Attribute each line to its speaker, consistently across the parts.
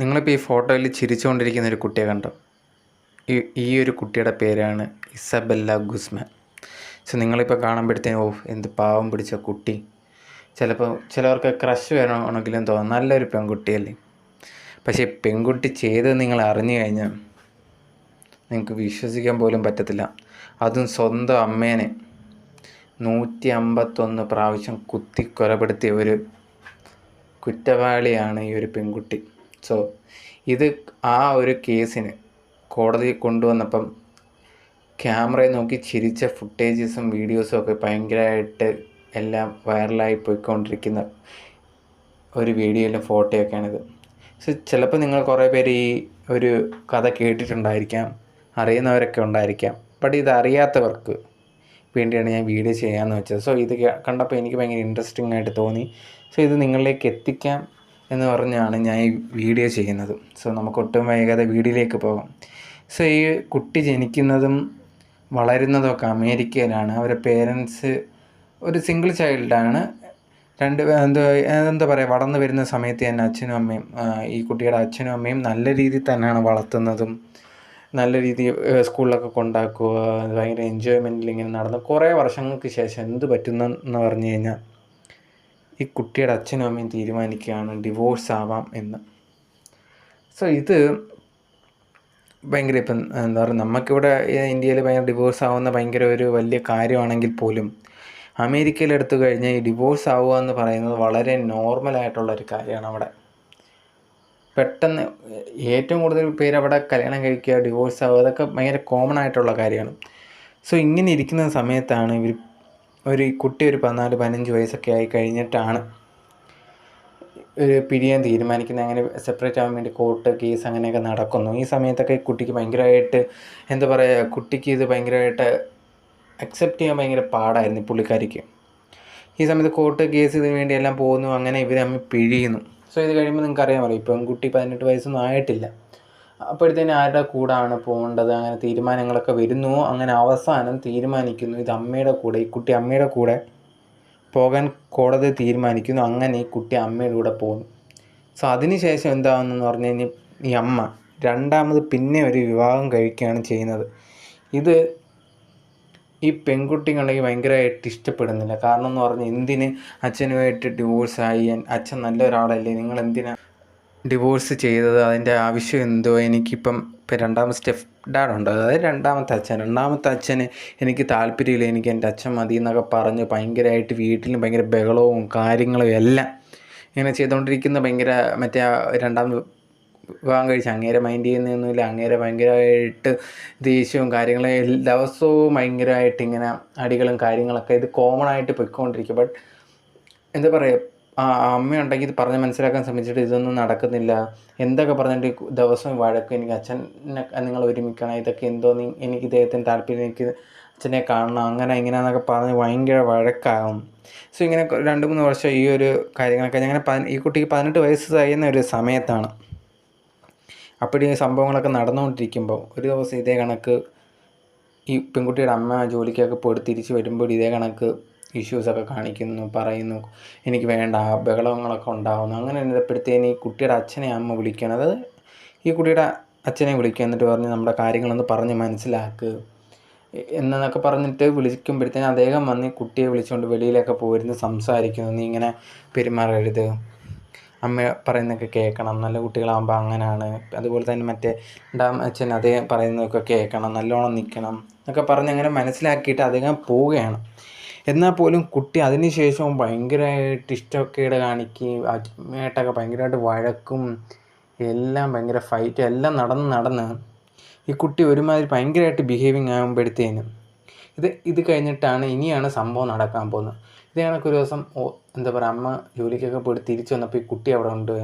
Speaker 1: നിങ്ങളിപ്പോൾ ഈ ഫോട്ടോയിൽ ചിരിച്ചുകൊണ്ടിരിക്കുന്ന ഒരു കുട്ടിയെ കണ്ടോ? ഈ ഈ ഒരു കുട്ടിയുടെ പേരാണ് ഇസബെല്ല ഗുസ്മാൻ. സോ നിങ്ങളിപ്പോൾ കാണുമ്പോഴത്തേനും ഓഹ് എന്ത് പാവം പിടിച്ച കുട്ടി. ചിലപ്പോൾ ചിലവർക്ക് ക്രഷ് വരണമെങ്കിലും തോന്നും. നല്ലൊരു പെൺകുട്ടിയല്ലേ. പക്ഷേ പെൺകുട്ടി ചെയ്തത് നിങ്ങൾ അറിഞ്ഞു കഴിഞ്ഞാൽ നിങ്ങൾക്ക് വിശ്വസിക്കാൻ പോലും പറ്റത്തില്ല. അതും സ്വന്തം അമ്മേനെ നൂറ്റി അമ്പത്തൊന്ന് പ്രാവശ്യം കുത്തി കൊലപ്പെടുത്തിയ ഒരു കുറ്റവാളിയാണ് ഈ ഒരു പെൺകുട്ടി. സോ ഇത് ആ ഒരു കേസിന് കോടതി കൊണ്ടുവന്നപ്പം ക്യാമറയെ നോക്കി ചിരിച്ച ഫുട്ടേജസും വീഡിയോസും ഒക്കെ ഭയങ്കരമായിട്ട് എല്ലാം വൈറലായി പോയിക്കൊണ്ടിരിക്കുന്ന ഒരു വീഡിയോയിലും ഫോട്ടോയൊക്കെയാണിത്. സോ ചിലപ്പോൾ നിങ്ങൾ കുറേ പേര് ഈ ഒരു കഥ കേട്ടിട്ടുണ്ടായിരിക്കാം അറിയുന്നവരൊക്കെ ഉണ്ടായിരിക്കാം. ബട്ട് ഇത് അറിയാത്തവർക്ക് വേണ്ടിയാണ് ഞാൻ വീഡിയോ ചെയ്യാമെന്ന് വെച്ചത്. സോ ഇത് കണ്ടപ്പോൾ എനിക്ക് ഭയങ്കര ഇൻട്രസ്റ്റിംഗ് ആയിട്ട് തോന്നി. സോ ഇത് നിങ്ങളിലേക്ക് എത്തിക്കാം. എന്ന് പറഞ്ഞാണ് ഞാൻ ഈ വീഡിയോ ചെയ്യുന്നത്. സോ നമുക്ക് ഒട്ടും വൈകാതെ വീഡിയോയിലേക്ക് പോകാം. സോ ഈ കുട്ടി ജനിക്കുന്നതും വളരുന്നതൊക്കെ അമേരിക്കയിലാണ്. അവരെ പേരൻസ് ഒരു സിംഗിൾ ചൈൽഡാണ് രണ്ട് എന്താ എന്താ പറയുക വളർന്നു വരുന്ന സമയത്ത് തന്നെ അച്ഛനും അമ്മയും ഈ കുട്ടിയുടെ അച്ഛനും അമ്മയും നല്ല രീതിയിൽ തന്നെയാണ് വളർത്തുന്നതും. നല്ല രീതിയിൽ സ്കൂളിലൊക്കെ കൊണ്ടാക്കുക ഭയങ്കര എൻജോയ്മെന്റിൽ ഇങ്ങനെ നടന്ന് കുറേ വർഷങ്ങൾക്ക് ശേഷം എന്ത് പറ്റുന്നെന്ന് പറഞ്ഞു കഴിഞ്ഞാൽ ഈ കുട്ടിയുടെ അച്ഛനും അമ്മയും തീരുമാനിക്കുകയാണ് ഡിവോഴ്സ് ആവാം എന്ന്. സോ ഇത് ഭയങ്കര ഇപ്പം എന്താ പറയുക നമുക്കിവിടെ ഇന്ത്യയിൽ ഭയങ്കര ഡിവോഴ്സ് ആവുന്ന ഭയങ്കര ഒരു വലിയ കാര്യമാണെങ്കിൽ പോലും അമേരിക്കയിൽ എടുത്തു കഴിഞ്ഞാൽ ഈ ഡിവോഴ്സ് ആവുക എന്ന് പറയുന്നത് വളരെ നോർമലായിട്ടുള്ള ഒരു കാര്യമാണ് അവിടെ. പെട്ടെന്ന് ഏറ്റവും കൂടുതൽ പേര് അവിടെ കല്യാണം കഴിക്കുക ഡിവോഴ്സ് ആവുക അതൊക്കെ ഭയങ്കര കോമൺ ആയിട്ടുള്ള കാര്യമാണ്. സോ ഇങ്ങനെ ഇരിക്കുന്ന സമയത്താണ് ഇവർ ഒരു കുട്ടി ഒരു പതിനാല് പതിനഞ്ച് വയസ്സൊക്കെ ആയി കഴിഞ്ഞിട്ടാണ് പിരിയാൻ തീരുമാനിക്കുന്നത്. അങ്ങനെ സെപ്പറേറ്റ് ആവാൻ വേണ്ടി കോർട്ട് കേസ് അങ്ങനെയൊക്കെ നടക്കുന്നു. ഈ സമയത്തൊക്കെ കുട്ടിക്ക് ഭയങ്കരമായിട്ട് എന്താ പറയുക കുട്ടിക്ക് ഇത് ഭയങ്കരമായിട്ട് അക്സെപ്റ്റ് ചെയ്യാൻ ഭയങ്കര പാടായിരുന്നു പുള്ളിക്കാരിക്ക്. ഈ സമയത്ത് കോർട്ട് കേസ് ഇതിന് വേണ്ടി എല്ലാം പോകുന്നു. അങ്ങനെ ഇവർ തമ്മിൽ പിഴിയുന്നു. സോ ഇത് കഴിയുമ്പോൾ നിങ്ങൾക്ക് അറിയാൻ പറയും ഇപ്പം കുട്ടി പതിനെട്ട് വയസ്സൊന്നും ആയിട്ടില്ല. അപ്പോഴത്തേനും ആരുടെ കൂടാണ് പോകേണ്ടത്? അങ്ങനെ തീരുമാനങ്ങളൊക്കെ വരുന്നു. അങ്ങനെ അവസാനം തീരുമാനിക്കുന്നു. ഇത് അമ്മയുടെ കൂടെ ഈ കുട്ടി അമ്മയുടെ കൂടെ പോകാൻ കോടതി തീരുമാനിക്കുന്നു. അങ്ങനെ ഈ കുട്ടി അമ്മയുടെ കൂടെ പോകുന്നു. സോ അതിനുശേഷം എന്താണെന്ന് പറഞ്ഞു കഴിഞ്ഞാൽ ഈ അമ്മ രണ്ടാമത് പിന്നെ ഒരു വിവാഹം കഴിക്കുകയാണ് ചെയ്യുന്നത്. ഇത് ഈ പെൺകുട്ടികളുണ്ടെങ്കിൽ ഭയങ്കരമായിട്ട് ഇഷ്ടപ്പെടുന്നില്ല. കാരണം എന്ന് പറഞ്ഞാൽ എന്തിന്? അച്ഛനുമായിട്ട് ഡിവോഴ്സ് ആയി. അച്ഛൻ നല്ല ഒരാളല്ലേ നിങ്ങൾ എന്തിനാ ഡിവോഴ്സ് ചെയ്തത് അതിന്റെ ആവശ്യം എന്തോ എനിക്കിപ്പം ഇപ്പം രണ്ടാമത്തെ സ്റ്റെപ്പ് ഡാഡുണ്ട്. അതായത് രണ്ടാമത്തെ അച്ഛൻ. രണ്ടാമത്തെ അച്ഛന് എനിക്ക് താല്പര്യമില്ല. എനിക്ക് എന്റെ അച്ഛൻ മതി എന്നൊക്കെ പറഞ്ഞ് ഭയങ്കരമായിട്ട് വീട്ടിലും ഭയങ്കര ബഹളവും കാര്യങ്ങളും എല്ലാം ഇങ്ങനെ ചെയ്തുകൊണ്ടിരിക്കുന്ന ഭയങ്കര മറ്റേ രണ്ടാം വിവാഹം കഴിച്ച് അങ്ങേരെ മൈൻഡ് ചെയ്യുന്നൊന്നുമില്ല അങ്ങേരെ ഭയങ്കരമായിട്ട് ദേഷ്യവും കാര്യങ്ങളും ദിവസവും ഭയങ്കരമായിട്ട് ഇങ്ങനെ അടികളും കാര്യങ്ങളൊക്കെ ഇത് കോമൺ ആയിട്ട് പൊയ്ക്കൊണ്ടിരിക്കും. ബട്ട് എന്താ പറയുക അമ്മയുണ്ടെങ്കിൽ ഇത് പറഞ്ഞ് മനസ്സിലാക്കാൻ ശ്രമിച്ചിട്ട് ഇതൊന്നും നടക്കുന്നില്ല. എന്തൊക്കെ പറഞ്ഞിട്ട് ദിവസം വഴക്കും എനിക്ക് അച്ഛനെ നിങ്ങൾ ഒരുമിക്കണം? ഇതൊക്കെ എന്തോ എനിക്ക് ഇദ്ദേഹത്തിന് താല്പര്യം എനിക്ക് അച്ഛനെ കാണണം അങ്ങനെ ഇങ്ങനെയെന്നൊക്കെ പറഞ്ഞ് ഭയങ്കര വഴക്കാകും സോ ഇങ്ങനെ രണ്ട് മൂന്ന് വർഷം ഈ ഒരു കാര്യങ്ങളൊക്കെ അങ്ങനെ ഈ കുട്ടിക്ക് പതിനെട്ട് വയസ്സ് കഴിയുന്ന ഒരു സമയത്താണ്. അപ്പോൾ ഈ സംഭവങ്ങളൊക്കെ നടന്നുകൊണ്ടിരിക്കുമ്പോൾ ഒരു ദിവസം ഇതേ കണക്ക് ഈ പെൺകുട്ടിയുടെ അമ്മ ജോലിക്കൊക്കെ പോയിട്ട് തിരിച്ച് വരുമ്പോൾ ഇതേ കണക്ക് ഇഷ്യൂസൊക്കെ കാണിക്കുന്നു പറയുന്നു എനിക്ക് വേണ്ട ബഹളങ്ങളൊക്കെ ഉണ്ടാകുന്നു അങ്ങനെ ഇരുന്നപ്പോഴത്തേന് ഈ കുട്ടിയുടെ അച്ഛനെ അമ്മ വിളിക്കുകയാണ്. അതായത് ഈ കുട്ടിയുടെ അച്ഛനെ വിളിക്കുക എന്നിട്ട് പറഞ്ഞ് നമ്മുടെ കാര്യങ്ങളൊന്ന് പറഞ്ഞ് മനസ്സിലാക്കുക എന്നൊക്കെ പറഞ്ഞിട്ട് വിളിക്കുമ്പോഴത്തേന് അദ്ദേഹം വന്ന് കുട്ടിയെ വിളിച്ചുകൊണ്ട് വെളിയിലൊക്കെ പോയിരുന്ന് സംസാരിക്കുന്നു. നീ ഇങ്ങനെ പെരുമാറരുത്. അമ്മ പറയുന്നതൊക്കെ കേൾക്കണം. നല്ല കുട്ടികളാകുമ്പോൾ അങ്ങനെയാണ് അതുപോലെ തന്നെ മറ്റേ രണ്ടാം അച്ഛൻ അദ്ദേഹം പറയുന്നതൊക്കെ കേൾക്കണം. നല്ലോണം നിൽക്കണം. എന്നൊക്കെ പറഞ്ഞ് അങ്ങനെ മനസ്സിലാക്കിയിട്ട് അദ്ദേഹം പോവുകയാണ്. എന്നാൽ പോലും കുട്ടി അതിന് ശേഷവും ഭയങ്കരമായിട്ട് ഇഷ്ടമൊക്കെ കാണിക്കുകയും അമ്മയായിട്ടൊക്കെ ഭയങ്കരമായിട്ട് വഴക്കും എല്ലാം ഭയങ്കര ഫൈറ്റും എല്ലാം നടന്ന് നടന്ന് ഈ കുട്ടി ഒരുമാതിരി ഭയങ്കരമായിട്ട് ബിഹേവിങ് ആകുമ്പോഴത്തേനും ഇത് ഇത് കഴിഞ്ഞിട്ടാണ് ഇനിയാണ് സംഭവം നടക്കാൻ പോകുന്നത്. ഇത് കണക്ക് ഒരു ദിവസം എന്താ പറയുക അമ്മ ജോലിക്കൊക്കെ പോയിട്ട് തിരിച്ചു വന്നപ്പോൾ ഈ കുട്ടി അവിടെ ഉണ്ട്.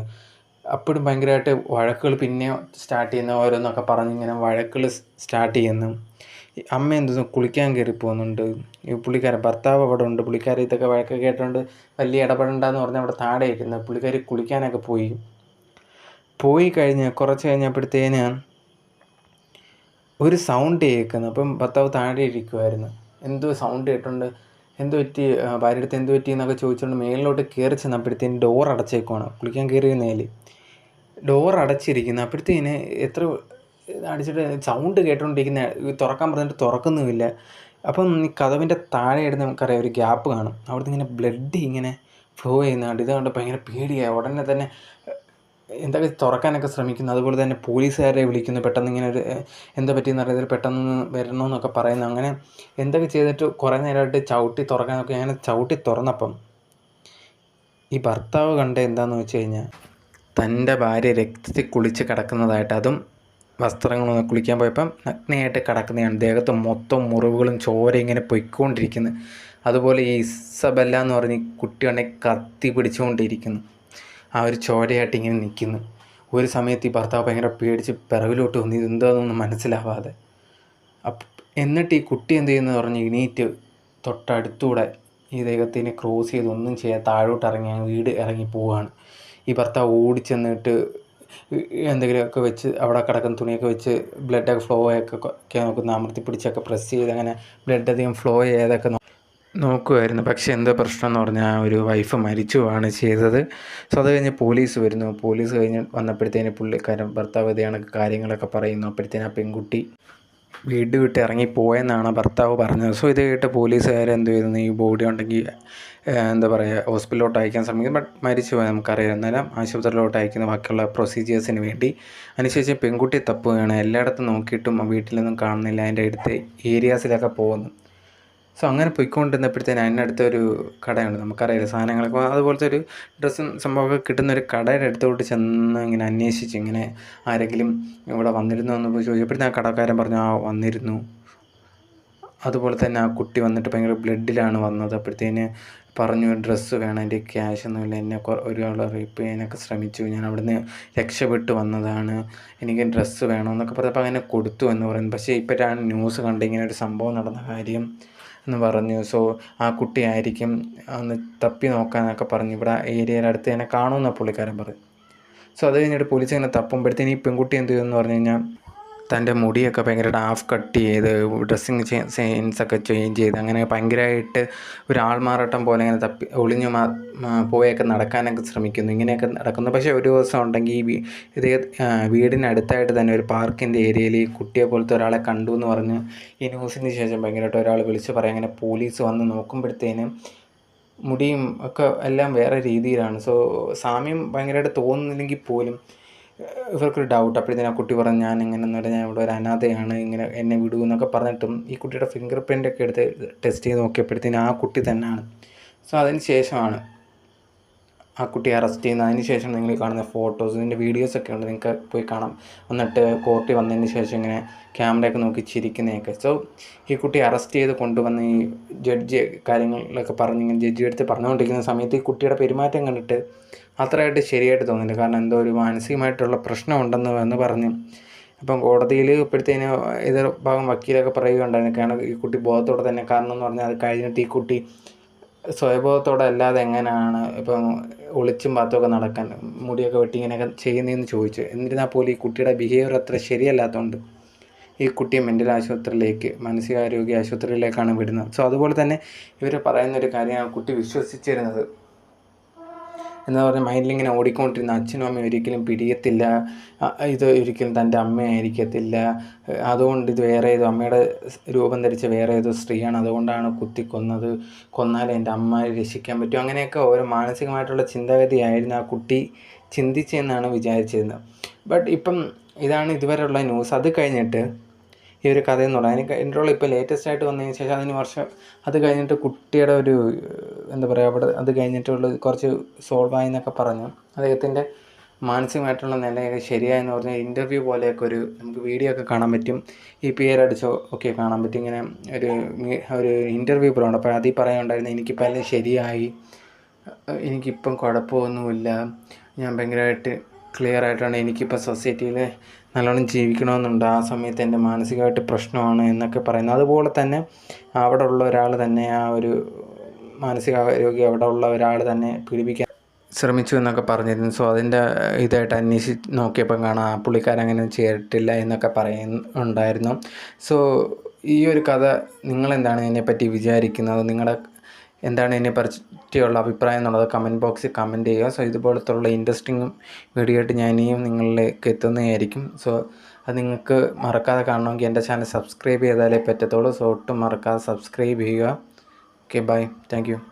Speaker 1: അപ്പോഴും ഭയങ്കരമായിട്ട് വഴക്കുകൾ പിന്നെ സ്റ്റാർട്ട് ചെയ്യുന്ന ഓരോന്നൊക്കെ പറഞ്ഞ് ഇങ്ങനെ വഴക്കുകൾ സ്റ്റാർട്ട് ചെയ്യുന്നു. അമ്മ എന്തോ കുളിക്കാൻ കയറി പോകുന്നുണ്ട്. ഈ പുള്ളിക്കാരൻ ഭർത്താവ് അവിടെ ഉണ്ട്. പുള്ളിക്കാരി ഇതൊക്കെ വഴക്ക് കേട്ടുകൊണ്ട് വലിയ ഇടപെടണ്ടെന്ന് പറഞ്ഞ് അവിടെ താഴെ ഇരുന്ന് പുള്ളിക്കാരി കുളിക്കാനൊക്കെ പോയി. പോയി കഴിഞ്ഞ് കുറച്ച് കഴിഞ്ഞപ്പോഴത്തേന് ഒരു സൗണ്ട് കേൾക്കുന്നു. അപ്പം ഭർത്താവ് താഴെ ഇരിക്കുമായിരുന്നു എന്തോ സൗണ്ട് കേട്ടുണ്ട് എന്ത് പറ്റി? ഭാര്യ അടുത്ത് എന്ത് പറ്റി എന്നൊക്കെ ചോദിച്ചുകൊണ്ട് മേളിലോട്ട് കയറി ചെന്നപ്പോഴത്തേന് ഡോർ അടച്ചേക്കുവാണ് കുളിക്കാൻ കയറിയ നേൽ ഡോർ അടച്ചിരിക്കുന്നു അപ്പോഴത്തേന് എത്ര അടിച്ചിട്ട് സൗണ്ട് കേട്ടുകൊണ്ടിരിക്കുന്ന തുറക്കാൻ പറഞ്ഞിട്ട് തുറക്കുന്നുമില്ല. അപ്പം ഈ കഥവിന്റെ താഴെ ഇടുന്ന നമുക്കറിയാം ഒരു ഗ്യാപ്പ് കാണും. അവിടുന്ന് ഇങ്ങനെ ബ്ലഡ് ഇങ്ങനെ ഫ്ലോ ചെയ്യുന്നുണ്ട്. കണ്ടപ്പോൾ ഭയങ്കര പേടിയായി ഉടനെ തന്നെ എന്തൊക്കെ തുറക്കാനൊക്കെ ശ്രമിക്കുന്നു. അതുപോലെ തന്നെ പോലീസുകാരെ വിളിക്കുന്നു. പെട്ടെന്ന് ഇങ്ങനെ ഒരു എന്താ പറ്റിയെന്ന് അറിയാതെ പെട്ടെന്ന് വരണമെന്നൊക്കെ പറയുന്നു. അങ്ങനെ എന്തൊക്കെ ചെയ്തിട്ട് കുറേ നേരമായിട്ട് ചവിട്ടി തുറക്കാനൊക്കെ അങ്ങനെ ചവിട്ടി തുറന്നപ്പം ഈ ഭർത്താവ് കണ്ട എന്താണെന്ന് വെച്ച് കഴിഞ്ഞാൽ തന്റെ ഭാര്യ രക്തത്തിൽ കുളിച്ച് കിടക്കുന്നതായിട്ട് അതും വസ്ത്രങ്ങളൊന്ന് കുളിക്കാൻ പോയപ്പം നഗ്നയായിട്ട് കിടക്കുന്നതാണ്. ദേഹത്ത് മൊത്തം മുറിവുകളും ചോര ഇങ്ങനെ പൊയ്ക്കൊണ്ടിരിക്കുന്നു. അതുപോലെ ഈ ഇസബല്ല എന്ന് പറഞ്ഞ് കുട്ടിയാണെ കത്തി പിടിച്ചുകൊണ്ടിരിക്കുന്നു. ആ ഒരു ചോരയായിട്ട് ഇങ്ങനെ നിൽക്കുന്നു. ഒരു സമയത്ത് ഈ ഭർത്താവ് ഭയങ്കര പേടിച്ച് പിറവിലോട്ട് വന്നു ഇതെന്താണെന്നൊന്നും മനസ്സിലാവാതെ. എന്നിട്ട് ഈ കുട്ടി എന്ത് ചെയ്യുന്നു പറഞ്ഞ് എണീറ്റ് തൊട്ടടുത്തൂടെ ഈ ദൈവത്തിനെ ക്രോസ് ചെയ്ത് ഒന്നും ചെയ്യാതെ താഴോട്ട് ഇറങ്ങി വീട് ഇറങ്ങി പോവുകയാണ് ഈ ഭർത്താവ് ഓടിച്ചെന്നിട്ട് എന്തെങ്കിലുമൊക്കെ വെച്ച് അവിടെ കിടക്കുന്ന തുണിയൊക്കെ വെച്ച് ബ്ലഡൊക്കെ ഫ്ലോ ഒക്കെ നോക്കുന്ന അമർത്തി പിടിച്ചൊക്കെ പ്രസ് ചെയ്ത് അങ്ങനെ ബ്ലഡ് അധികം ഫ്ലോ ചെയ്യാതൊക്കെ നോക്കുമായിരുന്നു പക്ഷേ എന്താ പ്രശ്നം എന്ന് പറഞ്ഞാൽ ഒരു വൈഫ് മരിച്ചുവാണ് ചെയ്തത്. സോ അത് കഴിഞ്ഞ് പോലീസ് വരുന്നു. പോലീസ് കഴിഞ്ഞ് വന്നപ്പോഴത്തേന് പുള്ളിക്കാരൻ ഭർത്താവ് ഇതേ കാര്യങ്ങളൊക്കെ പറയുന്നു. അപ്പോഴത്തേന് ആ പെൺകുട്ടി വീട് വിട്ട് ഇറങ്ങി പോയെന്നാണ് ഭർത്താവ് പറഞ്ഞത്. സോ ഇത് കേട്ട് പോലീസുകാർ എന്ത് ചെയ്യുന്നു ഈ ബോഡി ഉണ്ടെങ്കിൽ എന്താ പറയുക ഹോസ്പിറ്റലിലോട്ട് അയക്കാൻ ശ്രമിക്കും ബട്ട് മരിച്ചു പോയി നമുക്കറിയാം. എന്നാലും ആശുപത്രിയിലോട്ട് അയക്കുന്ന ബാക്കിയുള്ള പ്രൊസീജിയേഴ്സിന് വേണ്ടി. അതിനുശേഷം പെൺകുട്ടി തപ്പുകയാണ്. എല്ലായിടത്തും നോക്കിയിട്ടും വീട്ടിലൊന്നും കാണുന്നില്ല. അതിന്റെ അടുത്ത് ഏരിയാസിലൊക്കെ പോകുന്നു. സോ അങ്ങനെ പോയിക്കൊണ്ടിരുന്നപ്പോഴത്തേന് അതിനടുത്ത് ഒരു കടയുണ്ട്. നമുക്കറിയാം സാധനങ്ങളൊക്കെ അതുപോലത്തെ ഒരു ഡ്രസ്സും സംഭവമൊക്കെ കിട്ടുന്ന ഒരു കടയുടെ അടുത്തോട്ട് ചെന്ന് ഇങ്ങനെ അന്വേഷിച്ച് ഇങ്ങനെ ആരെങ്കിലും ഇവിടെ വന്നിരുന്നു എന്ന് പോയി ചോദിച്ചപ്പോഴത്തേന് ആ കടക്കാരൻ പറഞ്ഞു ആ വന്നിരുന്നു. അതുപോലെ തന്നെ ആ കുട്ടി വന്നിട്ട് ഭയങ്കര ബ്ലഡിലാണ് വന്നത്. അപ്പോഴത്തേന് പറഞ്ഞു ഡ്രസ്സ് വേണം എന്റെ ക്യാഷ് ഒന്നുമില്ല എന്നെ ഒരാൾ റേപ്പ് ചെയ്യാനൊക്കെ ശ്രമിച്ചു. ഞാൻ അവിടുന്ന് രക്ഷപ്പെട്ട് വന്നതാണ്. എനിക്ക് ഡ്രസ്സ് വേണമെന്നൊക്കെ പറഞ്ഞപ്പോൾ അങ്ങനെ കൊടുത്തു എന്ന് പറയുന്നു. പക്ഷേ ഇപ്പോഴാണ് ന്യൂസ് കണ്ട് ഇങ്ങനെ ഒരു സംഭവം നടന്ന കാര്യം. എന്ന് പറഞ്ഞു. സോ ആ കുട്ടി ആയിരിക്കും. ഒന്ന് തപ്പി നോക്കാനൊക്കെ പറഞ്ഞു. ഇവിടെ ഏരിയയുടെ അടുത്ത് തന്നെ കാണുമെന്നാണ് പുള്ളിക്കാരൻ പറഞ്ഞു. സോ അത് കഴിഞ്ഞിട്ട് പോലീസ് ഇങ്ങനെ തപ്പുമ്പോഴത്തേന് ഈ പെൺകുട്ടി എന്ത് ചെയ്യുമെന്ന് പറഞ്ഞു കഴിഞ്ഞാൽ തന്റെ മുടിയൊക്കെ ഭയങ്കരമായിട്ട് ഹാഫ് കട്ട് ചെയ്ത് ഡ്രസ്സിങ് സെയിൻസ് ഒക്കെ ചേഞ്ച് ചെയ്ത് അങ്ങനെ ഭയങ്കരമായിട്ട് ഒരു ആൾമാറാട്ടം പോലെ ഇങ്ങനെ തപ്പി ഒളിഞ്ഞു പോയൊക്കെ നടക്കാനൊക്കെ ശ്രമിക്കുന്നു. ഇങ്ങനെയൊക്കെ നടക്കുന്നു. പക്ഷേ ഒരു ദിവസം ഉണ്ടെങ്കിൽ ഈ ഇത് വീടിനടുത്തായിട്ട് തന്നെ ഒരു പാർക്കിന്റെ ഏരിയയിൽ ഈ കുട്ടിയെ പോലത്തെ ഒരാളെ കണ്ടു എന്ന് പറഞ്ഞ് ഈ ന്യൂസിന് ശേഷം ഭയങ്കരമായിട്ട് ഒരാൾ വിളിച്ച് പറയും. അങ്ങനെ പോലീസ് വന്ന് നോക്കുമ്പോഴത്തേനും മുടിയും ഒക്കെ എല്ലാം വേറെ രീതിയിലാണ്. സോ സാമ്യം ഭയങ്കരമായിട്ട് തോന്നുന്നില്ലെങ്കിൽ പോലും ഇവർക്കൊരു ഡൗട്ട് അപ്പോഴത്തേനും ആ കുട്ടി പറഞ്ഞു ഞാൻ ഇങ്ങനെ എന്ന് പറഞ്ഞാൽ ഞാൻ ഇവിടെ ഒരു അനാഥയാണ് ഇങ്ങനെ എന്നെ വിടൂ എന്നൊക്കെ പറഞ്ഞിട്ടും ഈ കുട്ടിയുടെ ഫിംഗർ പ്രിന്റ് ഒക്കെ എടുത്ത് ടെസ്റ്റ് ചെയ്ത് നോക്കിയപ്പോഴത്തേനും ആ കുട്ടി തന്നെയാണ്. സോ അതിന് ശേഷമാണ് ആ കുട്ടിയെ അറസ്റ്റ് ചെയ്യുന്നത്. അതിന് ശേഷം നിങ്ങൾ കാണുന്ന ഫോട്ടോസ് ഇതിന്റെ വീഡിയോസൊക്കെ ഉണ്ട്. നിങ്ങൾക്ക് പോയി കാണാം. എന്നിട്ട് കോർട്ടിൽ വന്നതിന് ശേഷം ഇങ്ങനെ ക്യാമറയൊക്കെ നോക്കി ചിരിക്കുന്നതൊക്കെ. സോ ഈ കുട്ടിയെ അറസ്റ്റ് ചെയ്ത് കൊണ്ടുവന്ന് ഈ ജഡ്ജി കാര്യങ്ങളിലൊക്കെ പറഞ്ഞ് ഇങ്ങനെ ജഡ്ജി എടുത്ത് പറഞ്ഞുകൊണ്ടിരിക്കുന്ന സമയത്ത് ഈ കുട്ടിയുടെ പെരുമാറ്റം കണ്ടിട്ട് അത്രയായിട്ട് ശരിയായിട്ട് തോന്നില്ല കാരണം എന്തോ ഒരു മാനസികമായിട്ടുള്ള പ്രശ്നമുണ്ടെന്ന് എന്ന് പറഞ്ഞ്. അപ്പം കോടതിയിൽ ഇപ്പോഴത്തേന് എതിർ ഭാഗം വക്കീലൊക്കെ പറയുകയുണ്ടായിരുന്നു. കാരണം ഈ കുട്ടി ബോധത്തോടെ തന്നെ കാരണം എന്ന് പറഞ്ഞാൽ അത് കഴിഞ്ഞിട്ട് ഈ കുട്ടി സ്വയബോധത്തോടെ അല്ലാതെ എങ്ങനെയാണ് ഇപ്പം ഒളിച്ചും പാത്തുമൊക്കെ നടക്കാൻ മുടിയൊക്കെ വെട്ടി ഇങ്ങനെയൊക്കെ ചെയ്യുന്നതെന്ന് ചോദിച്ചു. എന്നിരുന്നാൽ പോലും ഈ കുട്ടിയുടെ ബിഹേവിയർ അത്ര ശരിയല്ലാത്തതുകൊണ്ട് ഈ കുട്ടിയെ മെന്റൽ ആശുപത്രിയിലേക്ക് മാനസികാരോഗ്യ ആശുപത്രിയിലേക്കാണ് വിടുന്നത്. സോ അതുപോലെ തന്നെ ഇവർ പറയുന്നൊരു കാര്യം ആ കുട്ടി വിശ്വസിച്ചിരുന്നത്. എന്ന് പറഞ്ഞ് മൈൻഡിൽ ഇങ്ങനെ ഓടിക്കൊണ്ടിരുന്ന അച്ഛനും അമ്മയും ഒരിക്കലും പിടിയത്തില്ല ഇത് ഒരിക്കലും തന്റെ അമ്മയായിരിക്കത്തില്ല. അതുകൊണ്ട് ഇത് വേറെ ഏതോ അമ്മയുടെ രൂപം ധരിച്ച വേറെ ഏതോ സ്ത്രീയാണ് അതുകൊണ്ടാണ് കുത്തി കൊന്നത്. കൊന്നാൽ എന്റെ അമ്മയെ രക്ഷിക്കാൻ പറ്റും. അങ്ങനെയൊക്കെ ഓരോ മാനസികമായിട്ടുള്ള ചിന്താഗതിയായിരുന്നു ആ കുട്ടി ചിന്തിച്ചെന്നാണ് വിചാരിച്ചിരുന്നത്. ബട്ട് ഇപ്പം ഇതാണ് ഇതുവരെയുള്ള ന്യൂസ്. അത് കഴിഞ്ഞിട്ട് ഈ ഒരു കഥ എന്ന് അതിന് കഴിഞ്ഞിട്ടുള്ള ഇപ്പോൾ ലേറ്റസ്റ്റ് ആയിട്ട് വന്നതിന് ശേഷം അതിന് വർഷം അത് കഴിഞ്ഞിട്ട് കുട്ടിയുടെ ഒരു എന്താ പറയുക അവിടെ അത് കഴിഞ്ഞിട്ടുള്ള കുറച്ച് സോൾവ് ആയി എന്നൊക്കെ പറഞ്ഞു. അദ്ദേഹത്തിന്റെ മാനസികമായിട്ടുള്ള നിലയൊക്കെ ശരിയായെന്ന് പറഞ്ഞ ഇന്റർവ്യൂ പോലെയൊക്കെ ഒരു നമുക്ക് വീഡിയോ ഒക്കെ കാണാൻ പറ്റും. ഈ പേരടിച്ചോ ഒക്കെ കാണാൻ പറ്റും. ഇങ്ങനെ ഒരു ഒരു ഇന്റർവ്യൂ പറയുന്നുണ്ട് അപ്പോൾ അതിൽ പറയുന്നുണ്ടായിരുന്നു എനിക്കിപ്പോൾ എല്ലാം ശരിയായി. എനിക്കിപ്പം കുഴപ്പമൊന്നുമില്ല. ഞാൻ ഭയങ്കരമായിട്ട് ക്ലിയർ ആയിട്ടാണ്. എനിക്കിപ്പോൾ സൊസൈറ്റിയിൽ നല്ലോണം ജീവിക്കണമെന്നുണ്ട്. ആ സമയത്ത് എന്റെ മാനസികമായിട്ട് പ്രശ്നമാണ് എന്നൊക്കെ പറയുന്നത്. അതുപോലെ തന്നെ അവിടെ ഉള്ള ഒരാൾ തന്നെ ആ ഒരു മാനസികാരോഗ്യം അവിടെ ഉള്ള ഒരാൾ തന്നെ പീഡിപ്പിക്കാൻ ശ്രമിച്ചു എന്നൊക്കെ പറഞ്ഞിരുന്നു. സോ അതിന്റെ ഇതായിട്ട് അന്വേഷിച്ച് നോക്കിയപ്പം കാണാം ആ പുള്ളിക്കാരങ്ങനെ ചെയ്തിട്ടില്ല എന്നൊക്കെ പറയുന്നുണ്ടായിരുന്നു സോ ഈ ഒരു കഥ നിങ്ങളെന്താണ് ഇതിനെപ്പറ്റി വിചാരിക്കുന്നത്? നിങ്ങളുടെ എന്താണ് ഇതിനെ പറ്റിയുള്ള അഭിപ്രായം എന്നുള്ളത് കമന്റ് ബോക്സിൽ കമന്റ് ചെയ്യുക. സോ ഇതുപോലത്തുള്ള ഇൻട്രസ്റ്റിങ്ങും വീഡിയോ ആയിട്ട് ഞാൻ ഇനിയും നിങ്ങളിലേക്ക് എത്തുന്നതായിരിക്കും. സോ അത് നിങ്ങൾക്ക് മറക്കാതെ കാണണമെങ്കിൽ എന്റെ ചാനൽ സബ്സ്ക്രൈബ് ചെയ്താലേ പറ്റത്തുള്ളൂ. സോ ഒട്ടും മറക്കാതെ സബ്സ്ക്രൈബ് ചെയ്യുക. Okay bye thank